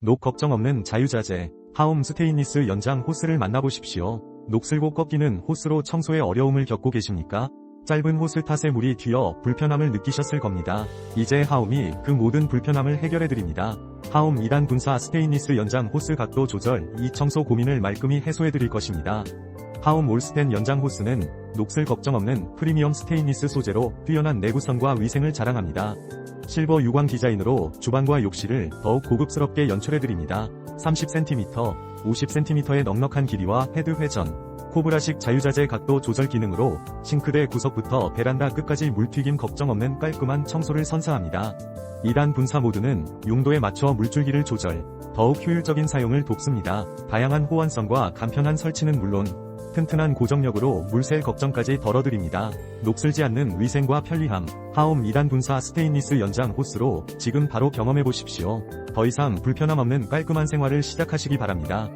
녹 걱정 없는 자유자재, 하움 스테인리스 연장 호스를 만나보십시오. 녹슬고 꺾이는 호스로 청소에 어려움을 겪고 계십니까? 짧은 호스 탓에 물이 튀어 불편함을 느끼셨을 겁니다. 이제 하움이 그 모든 불편함을 해결해드립니다. 하움 2단 분사 스테인리스 연장 호스 각도 조절, 이 청소 고민을 말끔히 해소해드릴 것입니다. 하움 올스텐 연장 호스는 녹슬 걱정 없는 프리미엄 스테인리스 소재로 뛰어난 내구성과 위생을 자랑합니다. 실버 유광 디자인으로 주방과 욕실을 더욱 고급스럽게 연출해드립니다. 30cm, 50cm의 넉넉한 길이와 헤드 회전, 코브라식 자유자재 각도 조절 기능으로 싱크대 구석부터 베란다 끝까지 물튀김 걱정 없는 깔끔한 청소를 선사합니다. 2단 분사 모드는 용도에 맞춰 물줄기를 조절, 더욱 효율적인 사용을 돕습니다. 다양한 호환성과 간편한 설치는 물론 튼튼한 고정력으로 물샐 걱정까지 덜어드립니다. 녹슬지 않는 위생과 편리함, 하움 2단 분사 스테인리스 연장 호스로 지금 바로 경험해보십시오. 더 이상 불편함 없는 깔끔한 생활을 시작하시기 바랍니다.